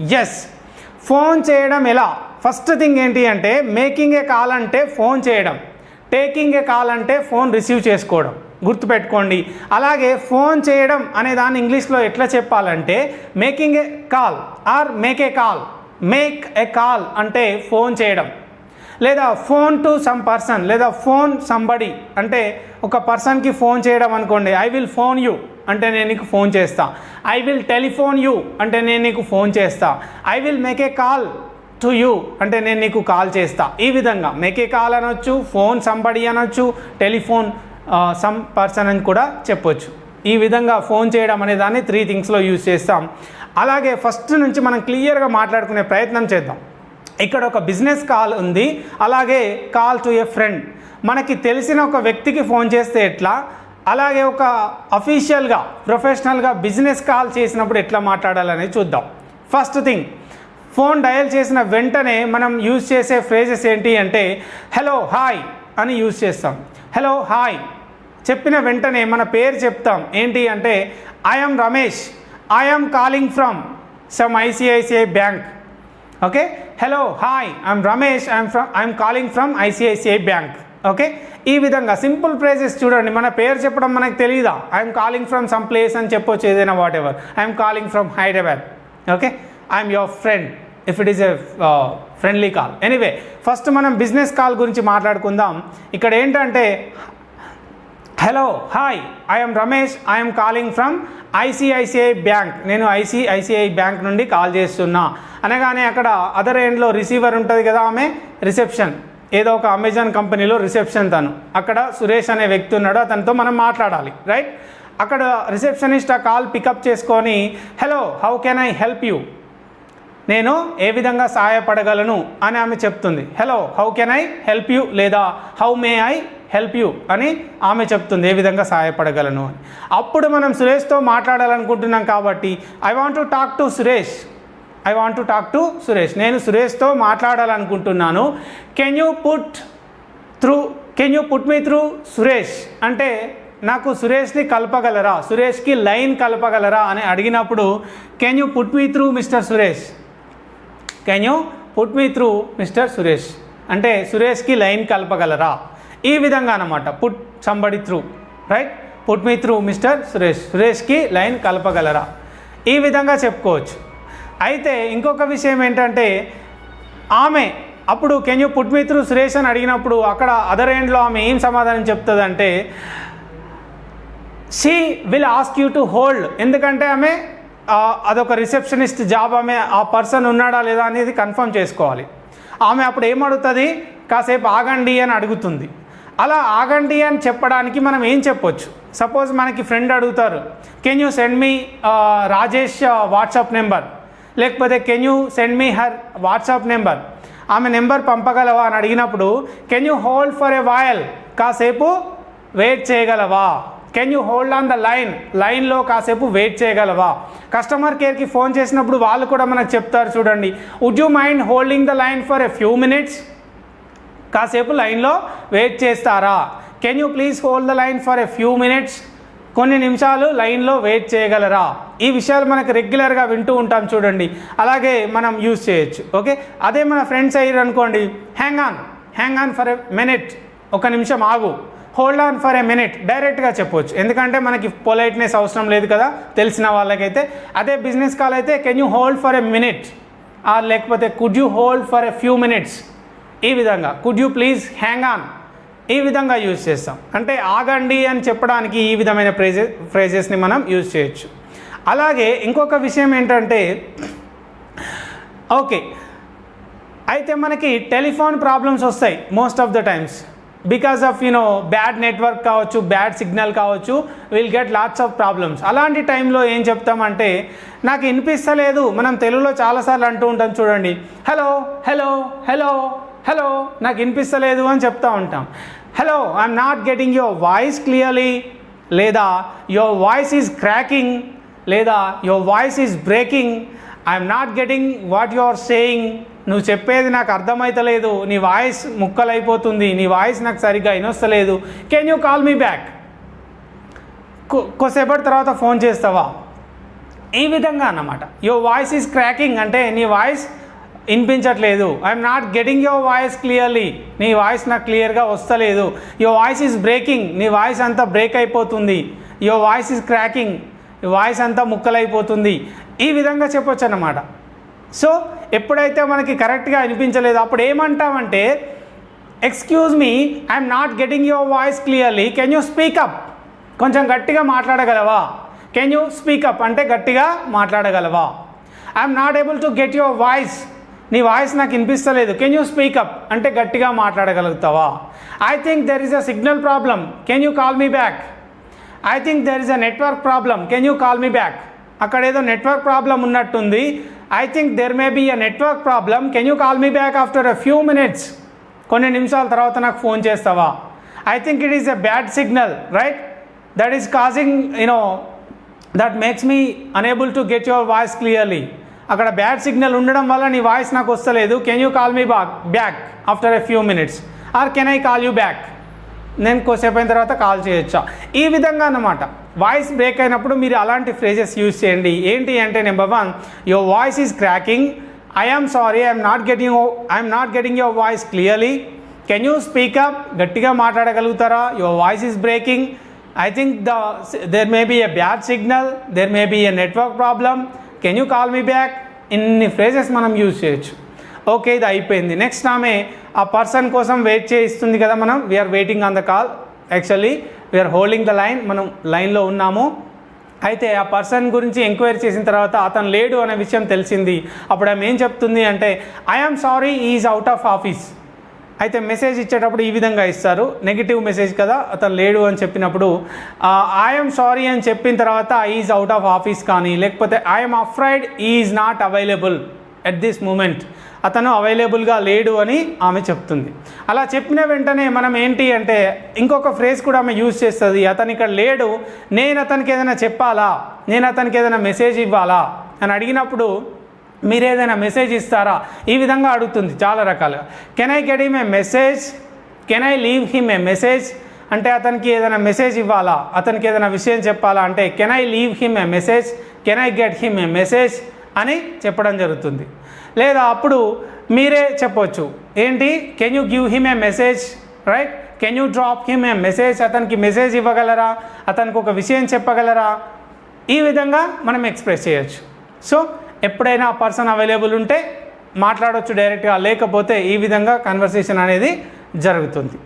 Yes phone చేయడం ఎలా? First thing ఏంటి అంటే మేకింగ్ ఏ కాల్ అంటే ఫోన్ చేయడం. టేకింగ్ ఏ కాల్ అంటే ఫోన్ రిసీవ్ చేసుకోవడం. గుర్తుపెట్టుకోండి. అలాగే ఫోన్ చేయడం అనే దాన్ని ఇంగ్లీష్లో ఎట్లా చెప్పాలంటే making a call or make a call make a call అంటే ఫోన్ చేయడం. లేదా ఫోన్ టు సమ్ పర్సన్ లేదా ఫోన్ సంబడి అంటే ఒక పర్సన్కి ఫోన్ చేయడం అనుకోండి. ఐ విల్ ఫోన్ యూ అంటే నేను నీకు ఫోన్ చేస్తా. ఐ విల్ టెలిఫోన్ యూ అంటే నేను నీకు ఫోన్ చేస్తా. I will make a call to you అంటే నేను నీకు కాల్ చేస్తా. ఈ విధంగా మేక్ ఏ కాల్ అనొచ్చు ఫోన్ సంబడి అనొచ్చు టెలిఫోన్ సమ్ పర్సన్ అని కూడా చెప్పొచ్చు. ఈ విధంగా ఫోన్ చేయడం అనే దాన్ని త్రీ థింగ్స్లో యూజ్ చేస్తాం. అలాగే ఫస్ట్ నుంచి మనం క్లియర్గా మాట్లాడుకునే ప్రయత్నం చేద్దాం. ఇక్కడ ఒక బిజినెస్ కాల్ ఉంది. అలాగే కాల్ టు ఏ ఫ్రెండ్ మనకి తెలిసిన ఒక వ్యక్తికి ఫోన్ చేస్తే ఎట్లా? అలాగే ఒక అఫీషియల్గా ప్రొఫెషనల్గా బిజినెస్ కాల్ చేసినప్పుడు ఎట్లా మాట్లాడాలనేది చూద్దాం. ఫస్ట్ థింగ్ ఫోన్ డయల్ చేసిన వెంటనే మనం యూజ్ చేసే ఫ్రేజెస్ ఏంటి అంటే హలో హాయ్ అని యూజ్ చేస్తాం. హలో హాయ్ చెప్పిన వెంటనే మన పేరు చెప్తాం. ఏంటి అంటే I'm Ramesh I'm calling from some ICICI bank okay hello hi I'm Ramesh I'm from I'm calling from ICICI bank okay? ఈ విధంగా సింపుల్ ఫ్రేజెస్ చూడండి. మన పేరు చెప్పడం మనకు తెలియదా I'm calling from some place అని చెప్పొచ్చు ఏదైనా whatever I'm calling from Hyderabad okay I'm your friend if it is a friendly call anyway first మనం బిజినెస్ కాల్ గురించి మాట్లాడుకుందాం. ఇక్కడ ఏంటంటే hello hi I'm Ramesh I'm calling from ICICI bank నేను ICICI bank నుండి కాల్ చేస్తున్నా. అనగానే అక్కడ అదర్ ఎండ్లో రిసీవర్ ఉంటుంది కదా ఆమె? రిసెప్షన్ ఏదో ఒక అమెజాన్ కంపెనీలో రిసెప్షన్ తను. అక్కడ సురేష్ అనే వ్యక్తి ఉన్నాడు అతనితో మనం మాట్లాడాలి రైట్ అక్కడ రిసెప్షనిస్ట్ ఆ కాల్ పికప్ చేసుకొని hello how can I help you నేను ఏ విధంగా సహాయపడగలను? అని ఆమె చెప్తుంది. Hello how can I help you లేదా how may I help you అని ఆమె చెప్తుంది ఏ విధంగా సహాయపడగలను? అని. అప్పుడు మనం సురేష్తో మాట్లాడాలనుకుంటున్నాం కాబట్టి I want to talk to Suresh I want to talk to Suresh నేను సురేష్తో మాట్లాడాలనుకుంటున్నాను. Can you put through can you put me through Suresh అంటే నాకు సురేష్ని కలపగలరా? సురేష్కి లైన్ కలపగలరా? అని అడిగినప్పుడు can you put me through mister Suresh can you put me through mister Suresh అంటే సురేష్కి లైన్ కలపగలరా? ఈ విధంగా అనమాట put somebody through right put me through mister Suresh సురేష్కి line కలపగలరా? ఈ విధంగా చెప్పుకోవచ్చు. అయితే ఇంకొక విషయం ఏంటంటే ఆమె అప్పుడు can you put me through Suresh అని అడిగినప్పుడు అక్కడ అదర్ ఎండ్లో ఆమె ఏం సమాధానం చెప్తుందంటే she will ask you to hold. ఎందుకంటే ఆమె అదొక రిసెప్షనిస్ట్ జాబ్ ఆమె ఆ పర్సన్ ఉన్నాడా లేదా అనేది కన్ఫర్మ్ చేసుకోవాలి. ఆమె అప్పుడు ఏమడుగుతుంది కాసేపు ఆగండి అని అడుగుతుంది. అలా ఆగండి అని చెప్పడానికి మనం ఏం చెప్పొచ్చు? సపోజ్ మనకి ఫ్రెండ్ అడుగుతారు can you send me Rajesh WhatsApp number? లేకపోతే can you send me her WhatsApp number ఆమె నెంబర్ పంపగలవా అని అడిగినప్పుడు can you hold for a while కాసేపు వెయిట్ చేయగలవా? Can you hold on the line లైన్లో కాసేపు వెయిట్ చేయగలవా? కస్టమర్ కేర్కి ఫోన్ చేసినప్పుడు వాళ్ళు కూడా మనకు చెప్తారు చూడండి. Would you mind holding the line for a few minutes కాసేపు లైన్లో వెయిట్ చేస్తారా? Can you please hold the line for a few minutes కొన్ని నిమిషాలు లైన్లో వెయిట్ చేయగలరా? ఈ విషయాలు మనకు రెగ్యులర్గా వింటూ ఉంటాం చూడండి. అలాగే మనం యూజ్ చేయొచ్చు. ఓకే? అదే మన ఫ్రెండ్స్ అయ్యారు అనుకోండి. Hang on hang on for a minute ఒక నిమిషం ఆగు. Hold on for a minute డైరెక్ట్గా చెప్పొచ్చు. ఎందుకంటే మనకి పొలైట్నెస్ అవసరం లేదు కదా? తెలిసిన వాళ్ళకైతే. అదే బిజినెస్ కాల్ అయితే can you hold for a minute or లేకపోతే could you hold for a few minutes ఈ విధంగా. Could you please hang on ఈ విధంగా యూజ్ చేస్తాం. అంటే ఆగండి అని చెప్పడానికి ఈ విధమైన ఫ్రేజె ఫ్రేజెస్ని మనం యూజ్ చేయొచ్చు. అలాగే ఇంకొక విషయం ఏంటంటే ఓకే అయితే మనకి టెలిఫోన్ ప్రాబ్లమ్స్ వస్తాయి most of the times because of you know bad network కావచ్చు బ్యాడ్ సిగ్నల్ కావచ్చు will get lots of problems అలాంటి టైంలో ఏం చెప్తామంటే నాకు వినిపిస్తలేదు మనం తెలుగులో చాలాసార్లు అంటూ ఉంటాం చూడండి. హలో హలో హలో హలో నాకు వినిపిస్తలేదు అని చెప్తూ ఉంటాం. Hello I'm not getting your voice clearly లేదా యువర్ వాయిస్ ఈజ్ క్రాకింగ్ లేదా your voice is breaking I'm not getting what you are saying నువ్వు చెప్పేది నాకు అర్థమవుతలేదు నీ వాయిస్ ముక్కలైపోతుంది. నీ వాయిస్ నాకు సరిగ్గా వినొస్తలేదు. Can you call me back కొద్దిసేపటి తర్వాత ఫోన్ చేస్తావా? ఈ విధంగా అన్నమాట. యువర్ వాయిస్ ఈజ్ క్రాకింగ్ అంటే నీ వాయిస్ వినిపించట్లేదు. I'm not getting your voice clearly నీ వాయిస్ నాకు క్లియర్గా వస్తలేదు. యువర్ వాయిస్ ఈజ్ బ్రేకింగ్ నీ వాయిస్ అంతా బ్రేక్ అయిపోతుంది. Your voice is cracking voice అంతా ముక్కలైపోతుంది. ఈ విధంగా చెప్పొచ్చు అన్నమాట సో ఎప్పుడైతే మనకి కరెక్ట్గా అనిపించలేదు అప్పుడు ఏమంటామంటే excuse me I'm not getting your voice clearly can you speak up కొంచెం గట్టిగా మాట్లాడగలవా? కెన్ యూ స్పీకప్ అంటే గట్టిగా మాట్లాడగలవా? I'm not able to get your voice నీ వాయిస్ నాకు వినిపిస్తలేదు. కెన్ యూ స్పీకప్ అంటే గట్టిగా మాట్లాడగలుగుతావా? I think there is a signal problem can you call me back I think there is a network problem can you call me back అక్కడ ఏదో network problem ఉన్నట్టుంది. I think there may be a network problem can you call me back after a few minutes కొన్ని నిమిషాల తర్వాత నాకు phone చేస్తావా? I think it is a bad signal right that is causing you know that makes me unable to get your voice clearly అక్కడ bad signal ఉండడం వల్ల నీ voice నాకు వస్తలేదు. Can you call me back back after a few minutes or can I call you back నేను కొద్దిసేపు అయిన తర్వాత కాల్ చేయొచ్చా? ఈ విధంగా అన్నమాట. వాయిస్ బ్రేక్ అయినప్పుడు మీరు అలాంటి ఫ్రేజెస్ యూజ్ చేయండి. ఏంటి అంటే number one your voice is cracking I am sorry I'm not getting I'm not getting your voice clearly can you speak up గట్టిగా మాట్లాడగలుగుతారా? Your voice is breaking I think the there may be a bad signal there may be a network problem can you call me back ఇన్ని phrases మనం use చేయొచ్చు. Okay ఇది అయిపోయింది. Next ఆమె ఆ person కోసం wait చేయిస్తుంది కదా మనం. We're waiting on the call actually we're holding the line మనం లైన్లో ఉన్నాము. అయితే ఆ పర్సన్ గురించి ఎంక్వైరీ చేసిన తర్వాత అతను లేడు అనే విషయం తెలిసింది. అప్పుడు ఆమె ఏం చెప్తుంది అంటే I'm sorry is out of office అయితే మెసేజ్ ఇచ్చేటప్పుడు ఈ విధంగా ఇస్తారు. నెగిటివ్ మెసేజ్ కదా అతను లేడు అని చెప్పినప్పుడు ఐఎమ్ సారీ అని చెప్పిన తర్వాత ఈజ్ అవుట్ ఆఫ్ ఆఫీస్ కానీ లేకపోతే I'm afraid is not available at this moment అతను అవైలబుల్గా లేడు అని ఆమె చెప్తుంది. అలా చెప్పిన వెంటనే మనం ఏంటి అంటే ఇంకొక ఫ్రేజ్ కూడా ఆమె యూజ్ చేస్తుంది. అతను ఇక్కడ లేడు నేను అతనికి ఏదైనా చెప్పాలా? నేను అతనికి ఏదైనా మెసేజ్ ఇవ్వాలా? అని అడిగినప్పుడు మీరు ఏదైనా మెసేజ్ ఇస్తారా? ఈ విధంగా అడుగుతుంది చాలా రకాలుగా. Can I get him a message can I leave him a message అంటే అతనికి ఏదైనా మెసేజ్ ఇవ్వాలా? అతనికి ఏదైనా విషయం చెప్పాలా? అంటే can I leave him a message can I get him a message అని చెప్పడం జరుగుతుంది. లేదా అప్పుడు మీరే చెప్పొచ్చు. ఏంటి? Can you give him a message right can you drop him a message అతనికి మెసేజ్ ఇవ్వగలరా? అతనికి ఒక విషయం చెప్పగలరా? ఈ విధంగా మనం ఎక్స్ప్రెస్ చేయొచ్చు. సో ఎప్పుడైనా ఆ పర్సన్ అవైలబుల్ ఉంటే మాట్లాడవచ్చు డైరెక్ట్గా లేకపోతే ఈ విధంగా కన్వర్సేషన్ అనేది జరుగుతుంది.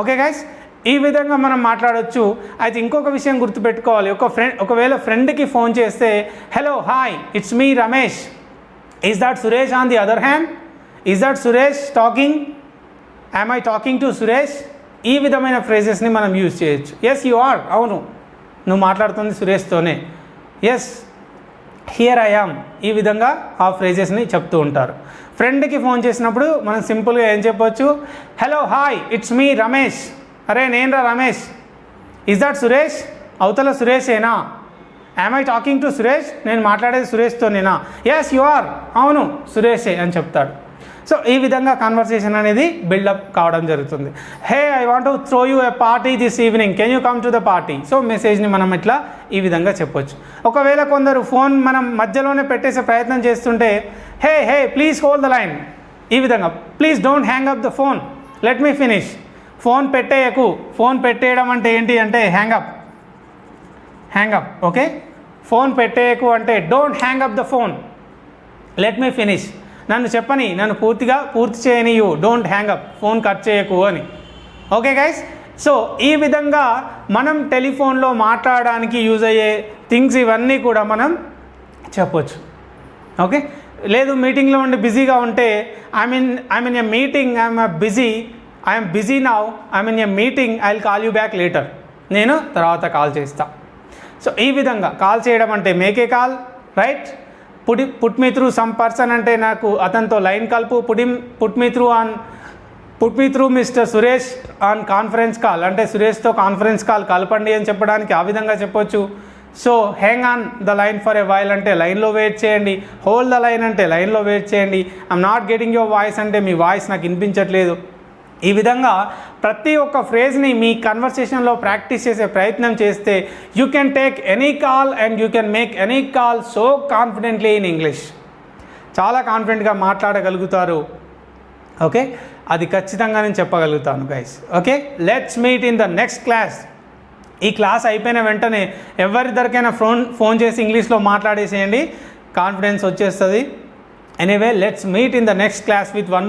Okay guys? ఈ విధంగా మనం మాట్లాడొచ్చు. అయితే ఇంకొక విషయం గుర్తుపెట్టుకోవాలి. ఒక ఫ్రెండ్ ఒకవేళ ఫ్రెండ్కి ఫోన్ చేస్తే hello hi it's me Ramesh. Is that Suresh on the other hand is that Suresh talking am I talking to Suresh? ఈ విధమైన ఫ్రేజెస్ని మనం యూజ్ చేయొచ్చు. ఎస్ యు ఆర్ అవును. నువ్వు మాట్లాడుతుంది సురేష్తోనే. ఎస్ హియర్ ఐ యామ్ ఈ విధంగా ఆ ఫ్రేజెస్ని చెప్తూ ఉంటారు. ఫ్రెండ్కి ఫోన్ చేసినప్పుడు మనం సింపుల్గా ఏం చెప్పొచ్చు? Hello hi it's me Ramesh అరే నేనరా రమేష్ ఇస్ దట్ సురేష్ అవతల సురేషేనా am I talking to Suresh నేను మాట్లాడేది సురేష్తోనేనా ఎస్ యు ఆర్ అవును సురేషే అని చెప్తాడు. సో ఈ విధంగా కాన్వర్సేషన్ అనేది బిల్డప్ కావడం జరుగుతుంది. Hey I want to throw you a party this evening can you come to the party so మెసేజ్ని మనం ఇట్లా ఈ విధంగా చెప్పొచ్చు. ఒకవేళ కొందరు ఫోన్ మనం మధ్యలోనే పెట్టేసే ప్రయత్నం చేస్తుంటే hey hey please hold the line ఈ విధంగా please don't hang up the phone let me finish phone పెట్టేయకు. Phone పెట్టేయడం అంటే ఏంటి అంటే hang up hang up okay phone పెట్టేయకు అంటే don't hang up the phone let me finish నన్ను చెప్పని నన్ను పూర్తిగా పూర్తి చేయనియు don't hang up phone cut చేయకు అని. ఓకే గైస్ సో ఈ విధంగా మనం టెలిఫోన్లో మాట్లాడడానికి యూజ్ అయ్యే థింగ్స్ ఇవన్నీ కూడా మనం చెప్పొచ్చు. ఓకే లేదు మీటింగ్లో ఉండి బిజీగా ఉంటే I mean I mean a meeting I'm busy I'm busy now I mean a meeting I will call you back later నేను తర్వాత కాల్ చేస్తా. సో ఈ విధంగా కాల్ చేయడం అంటే మేకే కాల్ రైట్ పుడి put me through some person అంటే నాకు అతనితో లైన్ కలుపు. పుడి put me through on put me through mister Suresh on conference call. అంటే సురేష్తో కాన్ఫరెన్స్ కాల్ కలపండి అని చెప్పడానికి ఆ విధంగా చెప్పొచ్చు. So hang on the line for a while అంటే లైన్లో వెయిట్ చేయండి. హోల్డ్ ద లైన్ అంటే లైన్లో వెయిట్ చేయండి. I'm not getting your voice అంటే మీ వాయిస్ నాకు వినిపించట్లేదు. ఈ విధంగా ప్రతి ఒక్క ఫ్రేజ్ని మీ కన్వర్సేషన్లో ప్రాక్టీస్ చేసే ప్రయత్నం చేస్తే you can take any call and you can make any call so confidently in English. చాలా కాన్ఫిడెంట్గా మాట్లాడగలుగుతారు. ఓకే? అది ఖచ్చితంగా నేను చెప్పగలుగుతాను guys okay? Let's meet in the next class ఈ క్లాస్ అయిపోయిన వెంటనే ఎవరిద్దరికైనా ఫోన్ ఫోన్ చేసి ఇంగ్లీష్లో మాట్లాడేసేయండి. కాన్ఫిడెన్స్ వచ్చేస్తుంది. Anyway let's meet in the next class with one